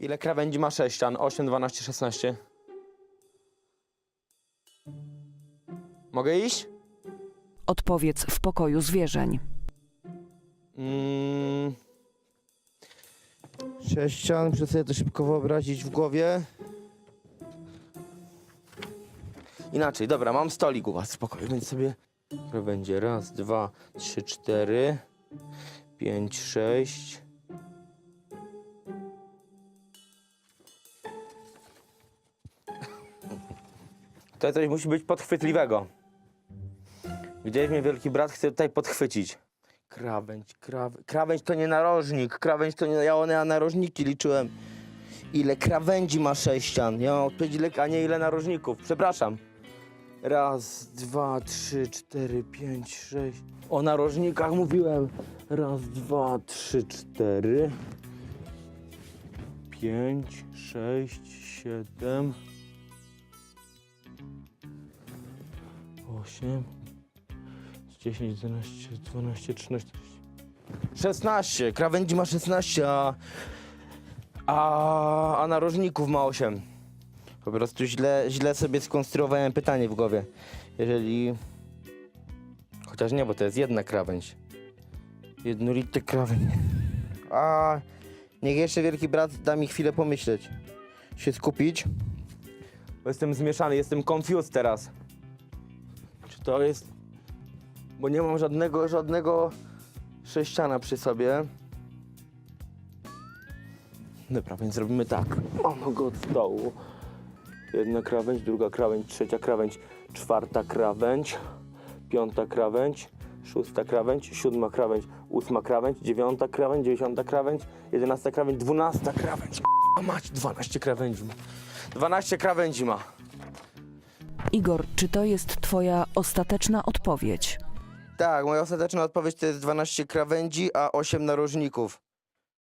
Ile krawędzi ma sześcian? 8, 12, 16. Mogę iść? Odpowiedz w pokoju zwierzeń. Mm, Sześcian, muszę sobie to szybko wyobrazić w głowie. inaczej, dobra, mam stolik u was w pokoju, więc sobie to będzie raz, dwa, trzy, cztery, pięć, sześć. To coś musi być podchwytliwego. Gdzieś mnie wielki brat chce tutaj podchwycić. Krawędź, krawędź. Krawędź to nie narożnik. Krawędź to nie. Ja one na narożniki liczyłem. Ile krawędzi ma sześcian? Ja mam odpowiedź, a nie ile narożników. Przepraszam. Raz, dwa, trzy, cztery, pięć, sześć. O narożnikach mówiłem. Raz, dwa, trzy, cztery. Pięć, sześć, siedem. Osiem. 10, 11, 12, 13. 16. Krawędzi ma 16, a, a, a narożników ma 8. Po prostu źle, źle sobie skonstruowałem pytanie w głowie. Jeżeli. Chociaż nie, bo to jest jedna krawędź. Jednolity krawędź. A niech jeszcze wielki brat da mi chwilę pomyśleć. Się skupić. Bo jestem zmieszany, jestem confused teraz. Czy to jest. Bo nie mam żadnego, żadnego sześciana przy sobie. Dobra, więc robimy tak. Mamy go od stołu. Jedna krawędź, druga krawędź, trzecia krawędź, czwarta krawędź, piąta krawędź, szósta krawędź, siódma krawędź, ósma krawędź, dziewiąta krawędź, dziesiąta krawędź, jedenasta krawędź, dwunasta krawędź. A mać, 12 krawędzi ma. 12 krawędzi ma. Igor, czy to jest twoja ostateczna odpowiedź? Tak, moja ostateczna odpowiedź to jest 12 krawędzi, a 8 narożników.